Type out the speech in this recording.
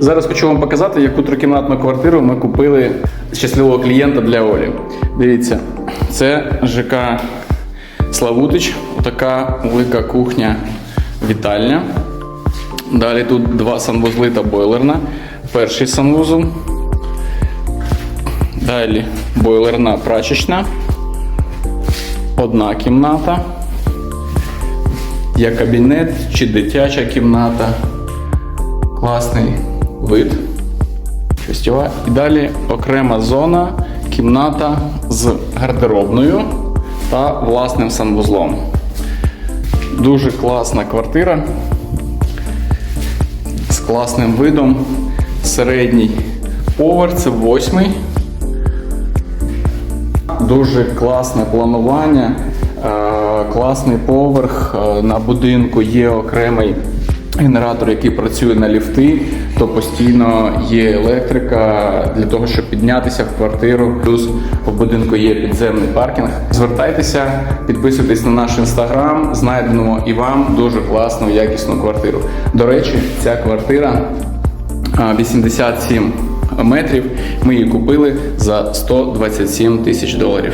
Зараз хочу вам показати, яку трикімнатну квартиру ми купили щасливого клієнта для Олі. Дивіться, це ЖК Славутич. Така велика кухня вітальня. Далі тут два санвузли та бойлерна. Перший санвузол. Далі бойлерна прачечна. Одна кімната. Є кабінет чи дитяча кімната. Класний вид. Гостєва. І далі окрема зона, кімната з гардеробною та власним санвузлом. Дуже класна квартира з класним видом. Середній поверх, це восьмий. Дуже класне планування, е, класний поверх. Е, На будинку є окремий генератор, який працює на ліфти, то постійно є електрика для того, щоб піднятися в квартиру. Плюс в будинку є підземний паркінг. Звертайтеся, підписуйтесь на наш інстаграм, знайдемо і вам дуже класну, якісну квартиру. До речі, ця квартира 87 метрів. Ми її купили за 127 тисяч доларів.